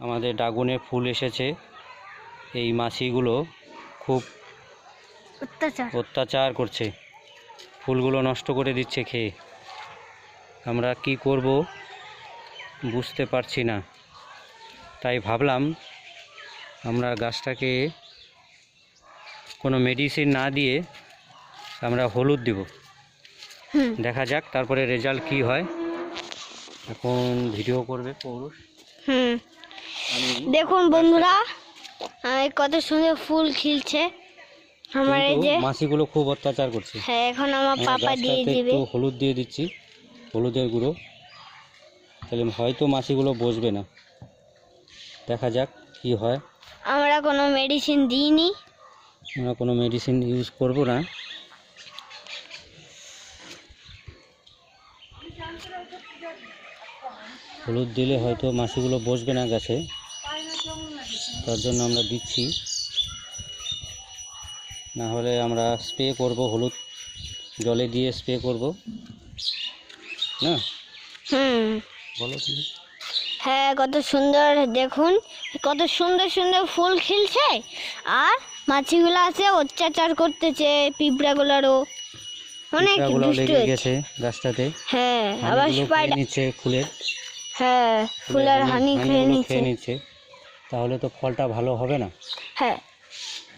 আমাদের ড্রাগনে ফুল এসেছে। এই মাছিগুলো খুব অত্যাচার। করছে। ফুলগুলো নষ্ট করে দিচ্ছে খেয়ে। আমরা কি করব বুঝতে পারছি না। তাই ভাবলাম আমরা গাছটাকে কোনো মেডিসিন না দিয়ে আমরা হলুদ দেব। দেখা যাক তারপরে রেজাল্ট কি হয়। এখন ভিডিও করবে পৌরুষ। হুম। দেখুন বন্ধুরা কত সুন্দর ফুল খিলছে। আমার এই যে মাছিগুলো খুব অত্যাচার করছে। হ্যাঁ এখন আমার আমরা পাপা দিয়ে দিবে। একটু হলুদ দিয়ে দিচ্ছি হলুদের গুঁড়ো। তাহলে হয়তো মাছিগুলো বসবে না। দেখা যাক কি হয়। আমরা কোনো মেডিসিন দিইনি। আমরা কোনো মেডিসিন ইউজ করব না। হলুদ দিলে হয়তো মাছিগুলো বসবে না গাছে। তার জন্য আমরা দিচ্ছি। না হলে আমরা স্প্রে করব হলুদ জলে দিয়ে স্প্রে করব। না? হুম। বলো তুমি হ্যাঁ কত সুন্দর দেখুন কত সুন্দর সুন্দর ফুল খিলছে। আর মাছিগুলো আছে অত্যাচার করতেছে পিঁপড়াগুলোরও। অনেক দুষ্ট গেছে গাছটাতে। হ্যাঁ আবার স্পাইডার ফুলের। হ্যাঁ ফুলের হানি খেয়ে নিচ্ছে। তাহলে তো ফলটা ভালো হবে না। হ্যাঁ।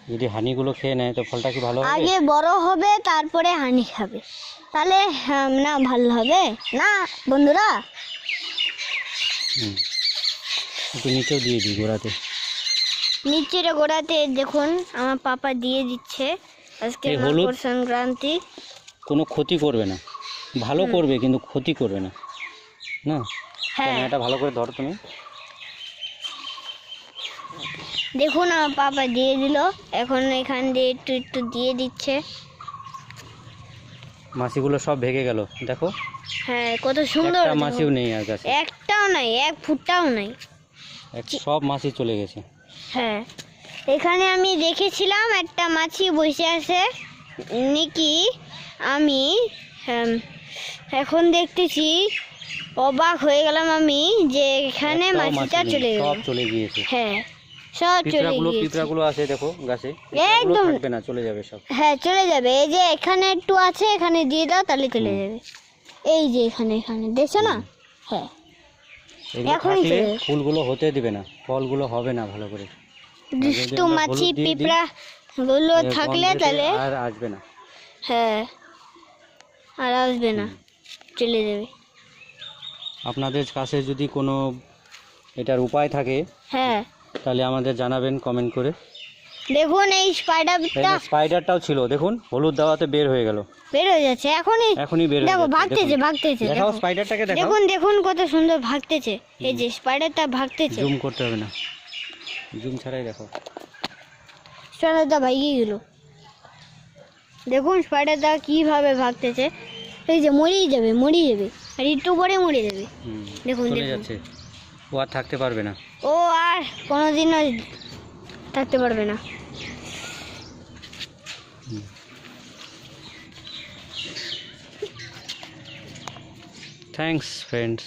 যদি হানিগুলো খেয়ে নেয় তো ফলটা কি ভালো হবে? আগে বড় হবে তারপরে হানি খাবে। তাহলে হ্যাঁ, না ভালো হবে। না বন্ধুরা? হুম। একটু নিচেও দিয়ে দিই গোড়াতে। নিচের গোড়াতে দেখুন আমার পাপা দিয়ে দিচ্ছে। আজকে মকর সংক্রান্তি। কোনো ক্ষতি করবে না। ভালো করবে কিন্তু ক্ষতি করবে না। না? হ্যাঁ। এটা ভালো করে ধরো তুমি। দেখুন আমার পাপা দিয়ে দিল। এখন এখান দিয়ে একটু একটু দিয়ে দিচ্ছে। মাছিগুলো সব ভেঙে গেল দেখো। হ্যাঁ কত সুন্দর একটা। মাছিও নেই আর কাছে। একটাও নাই এক ফুটটাও নাই। সব মাছি চলে গেছে। হ্যাঁ। এখানে আমি দেখেছিলাম একটা মাছি বসে আছে। নাকি আমি এখন দেখতেছি অবাক হয়ে গেলাম আমি যে এখানে মাছিটা চলে গেল। সব চলে গিয়েছে। হ্যাঁ সব চলে গিয়েছে। পিঁপড়াগুলো আছে দেখো গাছে। একদম। থাকবে না চলে যাবে সব। হ্যাঁ চলে যাবে। এই যে এখানে একটু আছে এখানে দিয়ে দাও তাহলে চলে যাবে। এই যে এখানে এখানে দেখছ না? হ্যাঁ। এখনই। ফুলগুলো হতে দিবে না ফলগুলো হবে না ভালো করে। দুষ্টু মাছি পিঁপড়া এর থাকলে তাহলে আর আসবে না। হ্যাঁ আর আসবে না চলে যাবে। আপনাদের কাছে যদি কোনো এটার উপায় থাকে হ্যাঁ। তাহলে আমাদের জানাবেন কমেন্ট করে। দেখুন এই স্পাইডারটা স্পাইডারটাও ছিল দেখুন হলুদ দেওয়াতে বের হয়ে গেল। বের হয়ে যাচ্ছে এখনই এখনই বের দেখো ভাগতেছে। ভাগতেছে দেখো। স্পাইডারটাকে দেখাও। দেখুন দেখুন কত সুন্দর ভাগতেছে। এই যে স্পাইডারটা ভাগতেছে। জুম করতে হবে না। জুম ছাড়াই দেখো স্পাইডারটা ভাগিয়ে গেল। দেখুন স্পাইডারটা কীভাবে ভাগতেছে। এই যে মরেই যাবে মরেই যাবে। আর একটু পরে মরে যাবে। দেখুন, যাচ্ছে। ও আর থাকতে পারবে না। ও আর কোনোদিনও থাকতে পারবে না। Thanks friends